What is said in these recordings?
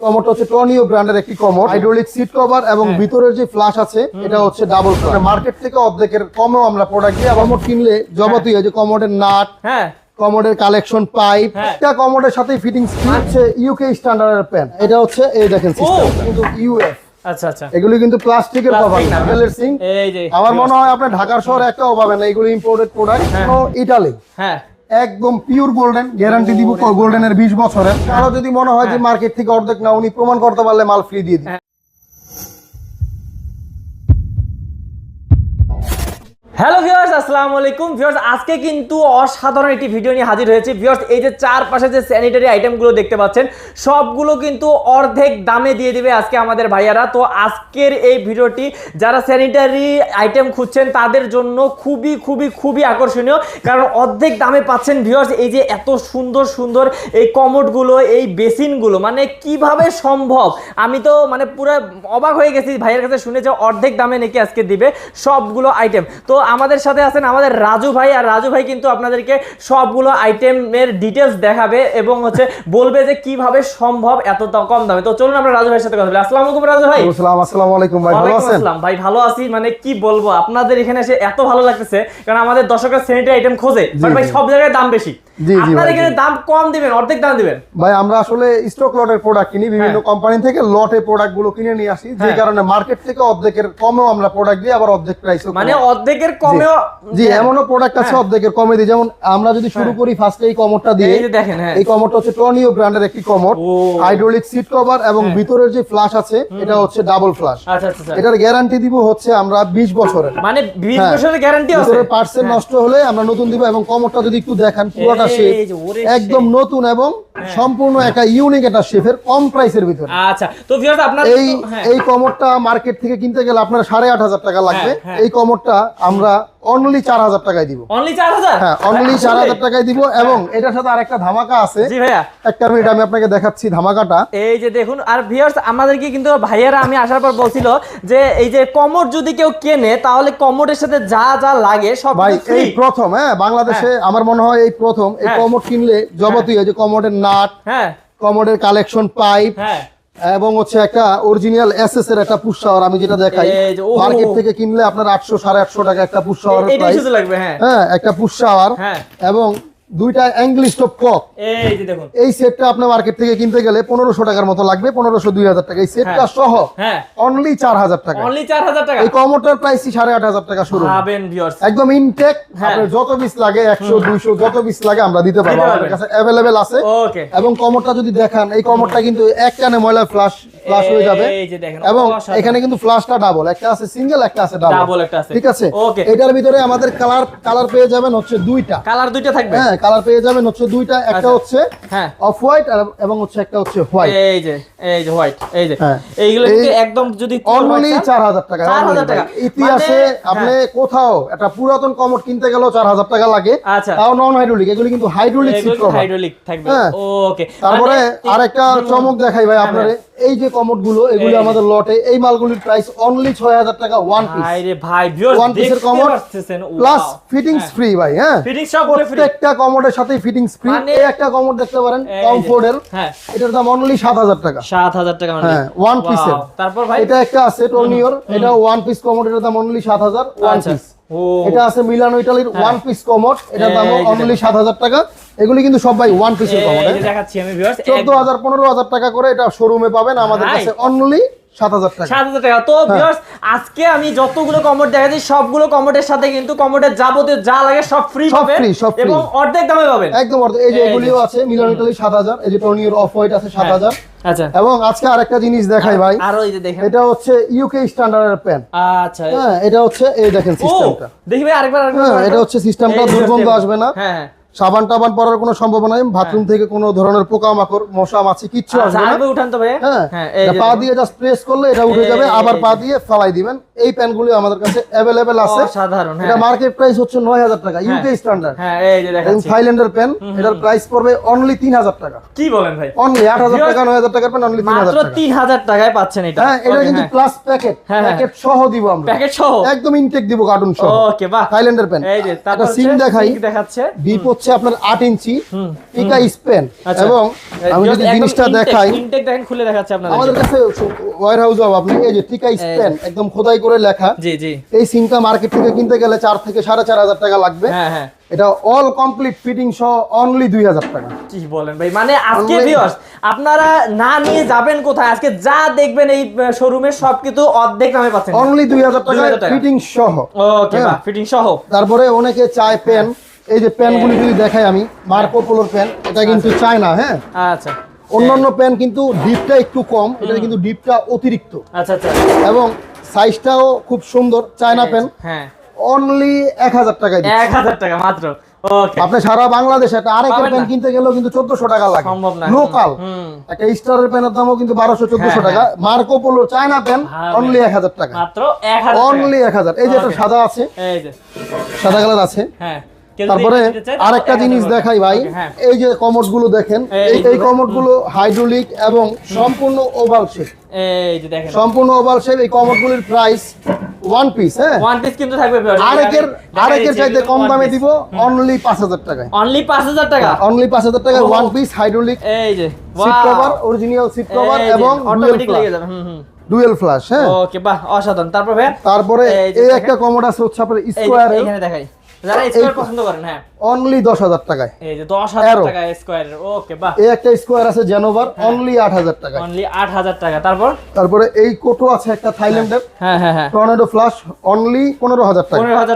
হচ্ছে টর্নিও ব্র্যান্ডের একটি হাইড্রোলিক সিট কভার এবং ভিতরের যে ফ্লাশ আছে এটা হচ্ছে ডাবল মার্কেট থেকে অর্ধেকের কমেও আমরা প্রোডাক্ট কিনলে যাবতীয় যে কমোডের নাট হ্যাঁ। কমোডের কালেকশন পাইপ হ্যাঁ। একটা কমোডের সাথে ফিটিং হচ্ছে ইউকে স্ট্যান্ডার্ডের প্যান এটা হচ্ছে এই দেখেন সিস্টেম কিন্তু ইউএফ আচ্ছা আচ্ছা। এগুলি কিন্তু প্লাস্টিকের কভার মেটালের সিং আমার মনে হয় ঢাকার শহরে একটাও পাবেন না এগুলো ইম্পোর্টেড প্রোডাক্ট ইটালি হ্যাঁ। একদম পিওর গোল্ডেন গ্যারান্টি দিব গোল্ডেনের বিশ বছরের। কারও যদি মনে হয় যে মার্কেট থেকে অর্ধেক না উনি প্রমাণ করতে পারলে মাল ফ্রি দিয়ে দিই হ্যালো ভিউয়ার্স আসসালামু আলাইকুম। ভিউয়ার্স আজকে কিন্তু অসাধারণ একটি ভিডিও নিয়ে হাজির হয়েছে। ভিউয়ার্স এই যে চারপাশে যে স্যানিটারি আইটেমগুলো দেখতে পাচ্ছেন, সবগুলো কিন্তু অর্ধেক দামে দিয়ে দিবে আজকে আমাদের ভাইয়ারা। তো আজকের এই ভিডিওটি, যারা স্যানিটারি আইটেম খুঁজছেন, তাদের জন্য খুবই খুবই খুবই আকর্ষণীয়। কারণ অর্ধেক দামে পাচ্ছেন ভিউয়ার্স এই যে এত সুন্দর সুন্দর এই কমোডগুলো, এই বেসিনগুলো। মানে কীভাবে সম্ভব? আমি তো মানে পুরো অবাক হয়ে গেছি ভাইয়ের কাছে শুনে যে অর্ধেক দামে নাকি আজকে দিবে সবগুলো আইটেম তো আমাদের সাথে আছেন আমাদের রাজু ভাই আর রাজু ভাই কিন্তু আপনাদেরকে সবগুলো আইটেমের ডিটেলস দেখাবে এবং হচ্ছে বলবে যে কীভাবে সম্ভব এত কম দামে। তো চলুন আমরা রাজু ভাইয়ের সাথে কথা বলি। আসসালামু আলাইকুম রাজু ভাই। আসসালাম আসসালামু আলাইকুম ভাই ভালো আছেন? আসসালাম। ভাই ভালো আছি। মানে কি বলব আপনাদের এখানে এসে এত ভালো লাগতেছে কারণ আমাদের দর্শকরা স্যানিটারি আইটেম খোঁজে। বাট ভাই সব জায়গায় দাম বেশি। আপনার এখানে দাম কম দিবেন অর্ধেক দাম দিবেন। ভাই আমরা আসলে স্টক লটের প্রোডাক্ট কিনি বিভিন্ন হ্যাঁ। কোম্পানি থেকে লটে প্রোডাক্টগুলো কিনে নিয়ে আসি। যে হ্যাঁ। কারণে মার্কেট থেকে অর্ধেকের কমেও আমরা প্রোডাক্ট দিই আবার অর্ধেক প্রাইস মানে অর্ধেকের কমেও জি হ্যাঁ। এমনও প্রোডাক্ট আছে অর্ধেকের কমে দিই যেমন আমরা যদি শুরু করি ফার্স্টে এই কমোডটা দিয়ে দেখেন হ্যাঁ। এই কমোডটা হচ্ছে টর্নিও ব্র্যান্ডের একটি কমোড ও। হাইড্রোলিক সিট কভার এবং ভিতরের যে ফ্লাশ আছে এটা হচ্ছে ডাবল ফ্লাশ আচ্ছা আচ্ছা আচ্ছা। এটার গ্যারান্টি দিব হচ্ছে আমরা 20 বছরের। মানে বিশ হ্যাঁ। বছরের গ্যারান্টি আছে? নষ্ট হলে আমরা নতুন দিব এবং কমোডটা যদি একটু দেখেন পুরোটা শেপ একদম নতুন এবং সম্পূর্ণ একটা ইউনিক একটা শেফের কম প্রাইসের ভিতরে। আচ্ছা তো ভিউয়ার্স আপনার এই হ্যাঁ। এই কমোডটা মার্কেট থেকে কিনতে গেলে আপনার সাড়ে আট হাজার টাকা লাগবে। হ্যাঁ, হ্যাঁ। এই কমোডটা আমরা অনলি চার হাজার টাকায় দিব। অনলি 4000 হ্যাঁ অনলি চার হাজার টাকায় দিব এবং এটার সাথে আরেকটা ধামাকা আছে। জি ভাইয়া। একটা মিনিট আমি আপনাকে দেখাচ্ছি ধামাকাটা। এই যে দেখুন আর ভিউয়ার্স আমাদেরকে কিন্তু ভাইয়ারা আমি আসার পর বলছিল যে এই যে কমোড যদি কেউ কেনে তাহলে কমোডের সাথে যা যা লাগে সব ভাই এই প্রথম হ্যাঁ বাংলাদেশে আমার মনে হয় এই প্রথম এই হ্যাঁ। কমোড কিনলে যাবতীয় যে কমোডের নাট হ্যাঁ। কমোডের কালেকশন পাইপ হ্যাঁ। এবং হচ্ছে একটা অরিজিনাল এসএস এর একটা পুশ শাওয়ার আমি যেটা দেখাই। মার্কেট থেকে কিনলে আপনার আটশো সাড়ে আটশো টাকা একটা পুশ শাওয়ার হ্যাঁ। হ্যাঁ একটা পুশ শাওয়ার হ্যাঁ। এবং দুইটা অ্যাঙ্গলি স্টপ কক এই যে দেখুন। এই সেটটা আপনার মার্কেট থেকে কিনতে গেলে পনেরোশো টাকার মতো লাগবে পনেরোশো দুই হাজার টাকা। এই সেটটা হ্যাঁ। সহ হ্যাঁ। অনলি চার হাজার টাকা। অনলি 4000 টাকা। এই কমোটার আট হাজার টাকা শুরু। ভাবেন ভিউয়ার্স একদম ইনটেক হ্যাঁ। আপনার যত পিস লাগে একশো দুইশো যত পিস লাগে আমরা দিতে পারব। আমাদের কাছে অ্যাভেলেবেল আছে। ওকে এবং কমরটা যদি দেখান এই কমরটা কিন্তু এক টানে ময়লা ফ্লাশ ফ্লাশ হয়ে যাবে। এই যে দেখেন এবং এখানে কিন্তু ফ্লাশটা ডাবল একটা আছে সিঙ্গেল একটা আছে ডাবল ডাবল একটা আছে। ঠিক আছে? ওকে এটার ভিতরে আমাদের কালার কালার পেয়ে যাবেন হচ্ছে দুইটা। কালার দুইটা থাকবে? হ্যাঁ কালার পেয়ে যাবেন হচ্ছে দুইটা একটা আচ্ছা। হচ্ছে হ্যাঁ। অফ হোয়াইট এবং হচ্ছে একটা হচ্ছে হোয়াইট এই যে এই যে হোয়াইট এই যে। হ্যাঁ। এইগুলো একদম যদি অনলি চার হাজার টাকা 4000 টাকা। ইতিহাসে মানে- আপনি কোথাও একটা পুরাতন কমোড কিনতে গেলেও চার হাজার টাকা লাগে আচ্ছা। তাও নন হাইড্রোলিক এগুলো কিন্তু হাইড্রোলিক সিট হাইড্রোলিক থাকবে। হ্যাঁ। ওকে তারপরে মানে- আরেকটা চমক দেখাই ভাই হ্যাঁ, আপনারে। এই যে কমোডগুলো এগুলো আমাদের লটে এই মালগুলির প্রাইস অনলি ছয় হাজার টাকা ওয়ান পিস ভাই রে ভাই ভিউয়ার্স One piece এর দেখতে commode পাচ্ছেন প্লাস ফিটিংস ফ্রি ভাই হ্যাঁ। ফিটিং সব ফ্রি প্রত্যেকটা কমোডের সাথে ফিটিংস ফ্রি মানে- এই একটা কমোড দেখতে পারেন কমফোর্টের হ্যাঁ। এটার দাম অনলি সাত হাজার টাকা। 7000 টাকা only। হ্যাঁ ওয়ান পিসের তারপর ভাই? এটা একটা আছে টোনিওর এটা ওয়ান পিস কমোড এটার দাম অনলি সাত হাজার ওয়ান পিস এটা আছে মিলানো ইটালির ওয়ান পিস কমট এটার দাম অনলি সাত হাজার টাকা। এগুলি কিন্তু সব ভাই ওয়ান পিসের কমট দেখাচ্ছি আমি চোদ্দ হাজার পনেরো হাজার টাকা করে এটা শোরুমে পাবেন আমাদের কাছে অনলি সাত হাজার টাকা। সাত হাজার টাকা। তো ভিউয়ার্স আজকে আমি যতগুলো কমোড দেখাচ্ছি সবগুলো কমোডের সাথে কিন্তু কমোডের যাবতীয় যা লাগে সব ফ্রি পাবেন এবং অর্ধেক দামে পাবেন। একদম অর্ধেক। এই যে এগুলিও আছে মিলানো ইটালি সাত হাজার এই যে টনিওর অফ হোয়াইট আছে সাত হাজার। আচ্ছা। এবং আজকে আরেকটা জিনিস দেখাই ভাই। আরও এই যে দেখেন। এটা হচ্ছে ইউকে স্ট্যান্ডার্ডের প্যান আচ্ছা। হ্যাঁ এটা হচ্ছে এই দেখেন সিস্টেমটা দেখি ভাই আরেকবার আরেকবার হ্যাঁ এটা হচ্ছে সিস্টেমটা দুর্গন্ধ আসবে না। হ্যাঁ হ্যাঁ। সাবান টাবান পরার কোনো সম্ভাবনা নেই বাথরুম থেকে কোনো ধরনের পোকামাকড় মশা মাছি কিচ্ছু আচ্ছা আসবে না। উঠান তো ভাই। হ্যাঁ হ্যাঁ পা দিয়ে জাস্ট প্রেস করলে এটা উঠে যাবে আবার পা দিয়ে ফেলাই দিবেন। এই প্যানগুলি আমাদের কাছে অ্যাভেলেবেল আছে। অসাধারণ এটা হ্যাঁ। মার্কেট প্রাইস হচ্ছে নয় হাজার টাকা ইউকে স্ট্যান্ডার্ড হ্যাঁ এই যে এবং দেখাচ্ছি থাইল্যান্ডের পেন এটার প্রাইস পড়বে অনলি তিন হাজার টাকা। কি বলেন ভাই? অনলি আট হাজার Viewers, টাকা নয় হাজার টাকার পেন অনলি তিন হাজার মাত্র টাকা। তিন হাজার টাকায় পাচ্ছেন এটা। হ্যাঁ এটা কিন্তু হ্যাঁ। প্লাস প্যাকেট হ্যাঁ, হ্যাঁ। প্যাকেট সহ দিব আমরা। প্যাকেট সহ? একদম ইনটেক দিব কার্টুন সহ। ওকে বাহ। থাইল্যান্ডের পেন এই যে তারপর সিম দেখাই। দেখাচ্ছে। বিপো হচ্ছে আপনার আট ইঞ্চি। টিকা স্পেন। আচ্ছা। এবং আমি যদি জিনিসটা দেখাই খুলে দেখাচ্ছে আমাদের কাছে ওয়ার হাউস আপনি এই যে টিকা স্পেন একদম খোদাই করে লেখা। জি জি। এই সিংটা মার্কেট থেকে কিনতে গেলে চার থেকে সাড়ে চার হাজার টাকা লাগবে। হ্যাঁ হ্যাঁ। এটা অল কমপ্লিট ফিটিং সহ অনলি দুই হাজার টাকা। কি বলেন ভাই? মানে আজকে ভিউয়ার্স আপনারা না নিয়ে যাবেন কোথায়? আজকে যা দেখবেন এই শোরুমে সবকিছু অর্ধেক দামে পাচ্ছেন। অনলি দুই হাজার টাকা। ফিটিং সহ। ওকে হ্যাঁ। ফিটিং সহ। তারপরে অনেকে চায় পেন এই যে পেনগুলি যদি দেখাই আমি মার্কো পোলোর পেন এটা কিন্তু চায় না হ্যাঁ? আচ্ছা। অন্যান্য পেন কিন্তু ডিপটা একটু কম এটা কিন্তু ডিপটা অতিরিক্ত। আচ্ছা আচ্ছা। এবং সাইজটাও খুব সুন্দর চায়না পেন হ্যাঁ। অনলি এক হাজার টাকায় দিচ্ছি। এক হাজার টাকা মাত্র। ওকে আপনি সারা বাংলাদেশে একটা আরেকের পেন কিনতে গেলেও কিন্তু চোদ্দশো টাকা লাগে। সম্ভব না। লোকাল একটা স্টারের পেনের দামও কিন্তু বারোশো চোদ্দশো হ্যাঁ, টাকা মার্কো পোলোর চায়না পেন হ্যাঁ, অনলি এক হাজার টাকা। মাত্র। অনলি এক হাজার। এই যে একটা সাদা আছে। এই যে। সাদা কালার আছে। হ্যাঁ। তারপরে আরেকটা জিনিস দেখাই ভাই হ্যাঁ। এই যে কমোডগুলো দেখেন এই। কমোডগুলো হাইড্রোলিক এবং সম্পূর্ণ ওভাল শেপ। এই যে দেখেন। সম্পূর্ণ ওভাল শেপ এই কমোড গুলির প্রাইস ওয়ান পিস হ্যাঁ। ওয়ান পিস কিন্তু থাকবে আরেকের আরেকের চাইতে কম দামে দিব অনলি টাকায়। টাকা? অনলি টাকায়. ওয়ান পিস হাইড্রোলিক এই যে seat cover original seat cover এবং অটোমেটিক লেগে যাবে হুম হুম। ডুয়েল ফ্ল্যাশ হ্যাঁ। ওকে বাহ অসাধারণ। তারপর তারপরে এই। একটা কমোড আছে হচ্ছে আপনার এই যে দেখাই। যারা স্কোয়ার পছন্দ করেন হ্যাঁ। অনলি দশ হাজার টাকায়। এই যে দশ হাজার Arrow। টাকা স্কোয়ারের ওকে বাহ। এই একটা স্কোয়ার আছে জেনোভার অনলি আট হাজার অনলি আট হাজার টাকা। তারপর? তারপরে এই কোটো আছে একটা থাইল্যান্ডের। হ্যাঁ হ্যাঁ হ্যাঁ। টর্নেডো ফ্লাশ অনলি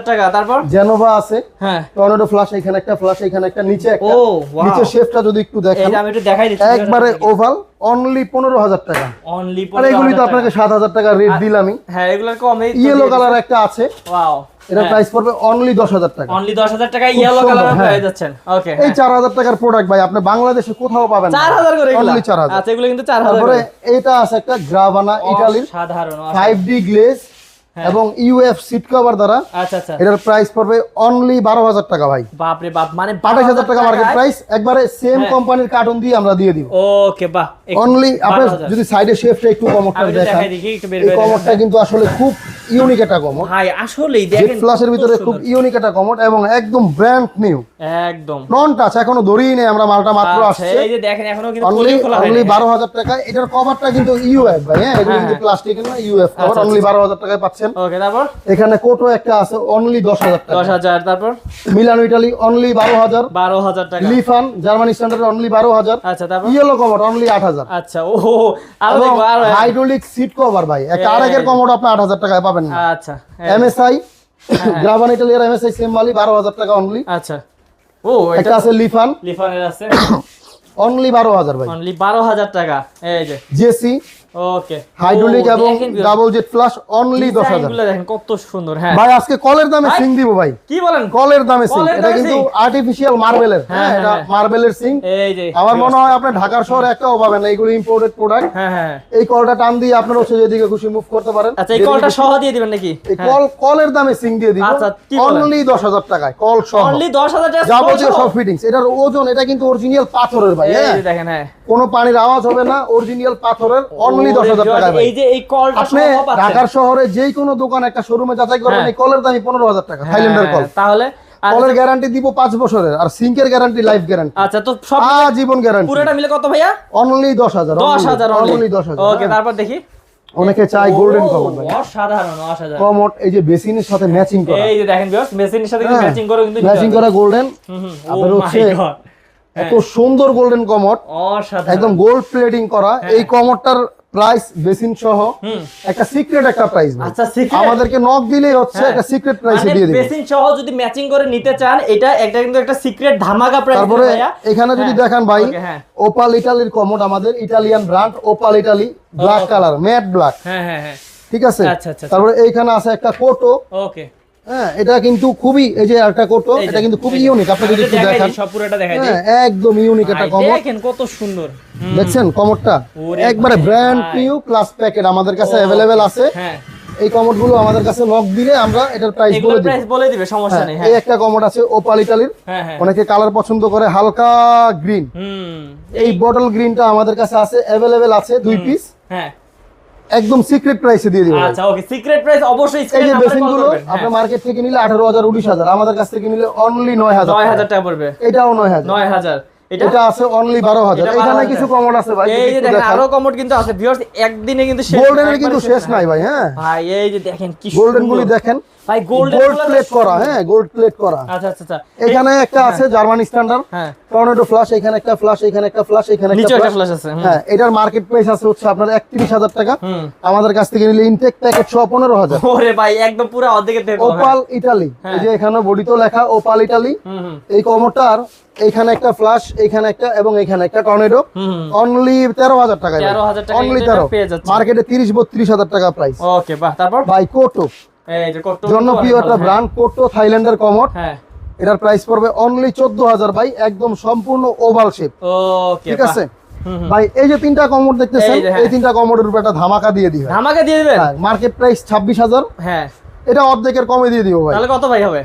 টাকা। তারপর? জেনোভা আছে। হ্যাঁ। টর্নেডো এখানে একটা এখানে একটা নিচে একটা। ও, নিচে শেপটা যদি একটু দেখেন যে আমি একটু দেখাই দিচ্ছি। একবারে ওভাল অনলি পনেরো হাজার টাকা। অনলি এগুলি তো আপনাকে সাত হাজার টাকা রেট দিলামই। হ্যাঁ এগুলোর কমে ইয়েলো কালার একটা আছে। ওয়াও এটা প্রাইস পড়বে অনলি দশ হাজার টাকা। অনলি দশ হাজার টাকা ইয়েলো কালার হ্যাঁ। পেয়ে যাচ্ছেন। ওকে এই চার হাজার টাকার প্রোডাক্ট ভাই আপনি বাংলাদেশে কোথাও পাবেন চার হাজার করে এগুলো? অনলি চার হাজার। আচ্ছা এগুলো কিন্তু চার হাজার তারপরে এটা আছে একটা গ্রাভানা ইটালির সাধারণ ফাইভ ডি গ্লেজ হ্যাঁ। এবং ইউএফ সিট কভার দ্বারা আচ্ছা আচ্ছা। এটার প্রাইস পড়বে অনলি বারো হাজার টাকা ভাই। বাপ রে বাপ মানে আঠাশ হাজার টাকা মার্কেট প্রাইস একবারে সেম হ্যাঁ। কোম্পানির কার্টুন দিয়ে আমরা দিয়ে দিব। ওকে বাহ অনলি আপনি যদি সাইডে শেফটা একটু একটু দেখান এই করে কমরটা কিন্তু আসলে খুব ইউনিক একটা কমর ভাই আসলেই দেখেন ফ্লাশের ভিতরে খুব ইউনিক একটা কমর এবং একদম ব্র্যান্ড নিউ একদম। নন টাচ এখনও ধরিই নেই আমরা মালটা মাত্র আচ্ছা, আসছে। এই যে দেখেন এখনও কিন্তু অনলি খোলা অনলি বারো হাজার টাকা এটার কভারটা কিন্তু ইউএফ ভাই হ্যাঁ এগুলো কিন্তু প্লাস্টিক না ইউএফ কভার অনলি বারো হাজার টাকায় পাচ্ছেন। ওকে তারপর? এখানে কোটো একটা আছে অনলি দশ হাজার টাকা। দশ হাজার তারপর? মিলানো ইটালি অনলি বারো হাজার। বারো হাজার টাকা। লিফান জার্মানি স্ট্যান্ডার্ড অনলি বারো হাজার। আচ্ছা তারপর? ইয়েলো কভার অনলি আট হাজার। আচ্ছা ও আরও আরও হাইড্রোলিক সিট কভার ভাই। একটা এই। আরেকের কমোড আপনি আট হাজার টাকায় পাবেন না। আচ্ছা এমএসআই গ্রাভান ইটালিয়ার এমএসআই সেম মালি বারো হাজার টাকা অনলি আচ্ছা। ও এটা আছে লিফান। লিফানের আছে। অনলি বারো হাজার ভাই। অনলি বারো হাজার টাকা। এই যে। জেসি ওকে হাইড্রোলিক এবং ডাবল জেট ফ্লাশ অনলি দশ হাজার। গুলো দেখেন কত সুন্দর হ্যাঁ। ভাই আজকে কলের দামে সিং দিব ভাই। কি বলেন? কলের দামে সিং। এটা কিন্তু আর্টিফিশিয়াল মার্বেলের হ্যাঁ, হ্যাঁ এটা হ্যাঁ। মার্বেলের সিং। এই যে আমার মনে হয় আপনি ঢাকার শহরে একটাও পাবেন না। এগুলো ইম্পোর্টেড প্রোডাক্ট হ্যাঁ হ্যাঁ এই কলটা টান দিয়ে আপনার হচ্ছে যেদিকে খুশি মুভ করতে পারেন। আচ্ছা এই কলটা সহ দিয়ে দিবেন নাকি? এই কল কলের দামে সিং দিয়ে দিব। আচ্ছা, অনলি দশ হাজার টাকায় কল সহ। অনলি দশ হাজার টাকা যাবতীয় সব ফিটিংস এটার ওজন এটা কিন্তু অরিজিনাল পাথরের ভাই হ্যাঁ। দেখেন হ্যাঁ। কোনো পানির আওয়াজ হবে না অরিজিনাল পাথরের অনলি দশ হাজার টাকা এই যে এই কলটা আপনি ঢাকার শহরে যেই কোনো দোকান একটা শোরুমে যাচাই করবেন হ্যাঁ। এই কলের দামই পনেরো হাজার টাকা থাইল্যান্ডের কল তাহলে কলের গ্যারান্টি দিব পাঁচ বছরের আর সিঙ্কের গ্যারান্টি লাইফ গ্যারান্টি আচ্ছা তো সব জীবন গ্যারান্টি পুরোটা মিলে কত ভাইয়া? অনলি দশ হাজার দশ হাজার অনলি দশ হাজার। ওকে তারপর দেখি। অনেকে চায় গোল্ডেন কমন অসাধারণ অসাধারণ। কমট এই যে বেসিনের সাথে ম্যাচিং করা। এই যে দেখেন বিয়াস মেশিনের সাথে ম্যাচিং করে কিন্তু ম্যাচিং করা গোল্ডেন আপনার হচ্ছে এত সুন্দর গোল্ডেন কমট। একদম গোল্ড প্লেটিং করা। এই কমরটার প্রাইস বেসিন সহ একটা সিক্রেট একটা প্রাইস আচ্ছা, আমাদেরকে নক দিলেই হচ্ছে হ্যাঁ। একটা সিক্রেট প্রাইসে মানে দিয়ে দিবে। বেসিন সহ যদি ম্যাচিং করে নিতে চান এটা একটা কিন্তু একটা সিক্রেট ধামাকা প্রাইস তারপরে এখানে যদি দেখেন ভাই হ্যাঁ। ওপাল ইটালির কমোড আমাদের Italian brand Opal Italy black colour matte black হ্যাঁ হ্যাঁ হ্যাঁ। ঠিক আছে? আচ্ছা, আচ্ছা, তারপরে এইখানে আছে একটা কোটো ওকে হ্যাঁ এটা কিন্তু খুবই এই যে কোটো এটা কিন্তু খুবই ইউনিক আপনি যদি একটু দেখান। সব পুরোটা দেখাই দিই। হ্যাঁ একদম ইউনিক একটা ভাই, দেখেন কত সুন্দর। দেখছেন একবারে ব্র্যান্ড। নিউ প্লাস প্যাকেট আমাদের কাছে অ্যাভেলেবেল আছে। হ্যাঁ। এই কমোডগুলো আমাদের কাছে লক দিলে আমরা এটার প্রাইস বলে দিই প্রাইস বলে দিবে সমস্যা হ্যাঁ, নেই এই একটা কমোড আছে ওপাল অনেকে কালার পছন্দ করে হালকা গ্রিন এই বটল গ্রিনটা আমাদের কাছে আছে অ্যাভেলেবেল আছে দুই পিস হ্যাঁ। একদম সিক্রেট প্রাইসে দিয়ে দিব আচ্ছা ওকে সিক্রেট প্রাইস অবশ্যই এই স্ক্রিনে যে বেসিন কলগুলো করবেন হ্যাঁ। আপনার মার্কেট থেকে নিলে 18000 19000 আমাদের কাছ থেকে নিলে অনলি 9000 9000 টাকা। পড়বে। এটাও 9000 9000 এটা আছে অনলি বারো হাজার। এটা এখানে কিছু কমোড আছে ভাই এই যে দেখেন আরও কমোড কিন্তু আছে। ভিউয়ার্স একদিনে কিন্তু শেষ গোল্ডেনের কিন্তু শেষ নাই। ভাই হ্যাঁ। ভাই এই যে দেখেন কি গোল্ডেনগুলো গুলি দেখেন। ভাই গোল্ড প্লেট করা হ্যাঁ গোল্ড প্লেট করা। আচ্ছা আচ্ছা আচ্ছা। এখানে একটা আছে জার্মান স্ট্যান্ডার্ড হ্যাঁ। টর্নেডো ফ্লাশ এখানে একটা ফ্লাশ এখানে একটা ফ্লাশ এখানে নিচে একটা ফ্ল্যাশ আছে হ্যাঁ এটার মার্কেট প্রাইস আছে হচ্ছে আপনার একত্রিশ হাজার টাকা। আমাদের কাছ থেকে নিলে ইনটেক প্যাকেট সহ পনেরো হাজার। ওরে ভাই একদম পুরো অর্ধেকের থেকে হ্যাঁ। ওপাল হ্যাঁ। এই যে এখানে বডিতে লেখা ওপাল হুম এই কমোটার এখানে একটা ফ্লাশ এইখানে একটা এবং এইখানে একটা টর্নেডো অনলি তেরো হাজার টাকা 13,000 টাকায় অনলি তেরো। মার্কেটে তিরিশ বত্রিশ হাজার টাকা প্রাইস ওকে বাহ তারপর? By Koto. জনপ্রিয় একটা ব্র্যান্ড কোটো থাইল্যান্ডের কমোট হ্যাঁ। এটার প্রাইস পড়বে অনলি চোদ্দ হাজার ভাই একদম সম্পূর্ণ ওভাল শেপ ঠিক আছে। ভাই এই যে তিনটা কমোড দেখতেছেন এই হ্যাঁ। এই তিনটা কমোডের উপর একটা ধামাকা দিয়ে দিবে। ধামাকা দিয়ে দিবেন? মার্কেট প্রাইস ছাব্বিশ হাজার। হ্যাঁ। এটা অর্ধেকের কমে দিয়ে দিব ভাই। তাহলে কত ভাই হবে?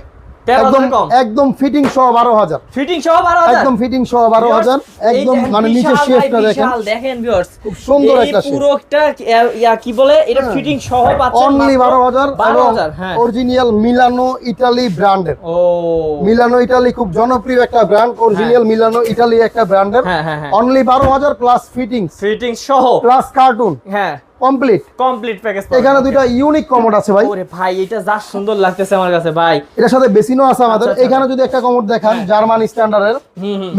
একদম একদম ফিটিং সহ বারো হাজার। ফিটিং সহ বারো হাজার? একদম ফিটিং সহ বারো হাজার। একদম মানে নিচে শেপটা দেখেন। দেখেন। খুব সুন্দর একটা। পুরোটা ইয়া- কি বলে? এটা হ্যাঁ। ফিটিং সহ পাচ্ছেন অনলি বারো হাজার। বারো এবং হাজার হ্যাঁ। অরিজিনাল মিলানো ইটালি ব্র্যান্ডের ও। মিলানো ইটালি খুব জনপ্রিয় একটা ব্র্যান্ড অরিজিনাল মিলানো ইটালি একটা ব্র্যান্ডের হ্যাঁ হ্যাঁ হ্যাঁ। অনলি বারো হাজার প্লাস ফিটিং ফিটিং সহ। প্লাস কার্টুন হ্যাঁ। কমপ্লিট কমপ্লিট প্যাকেজ এখানে দুইটা ইউনিক কমোড আছে ভাই। ওরে ভাই এটা যা সুন্দর লাগতেছে আমার কাছে ভাই। এটার সাথে বেসিনও আছে আমাদের। আচ্ছা, আচ্ছা। এখানে যদি একটা কমোড দেখান জার্মান স্ট্যান্ডার্ডের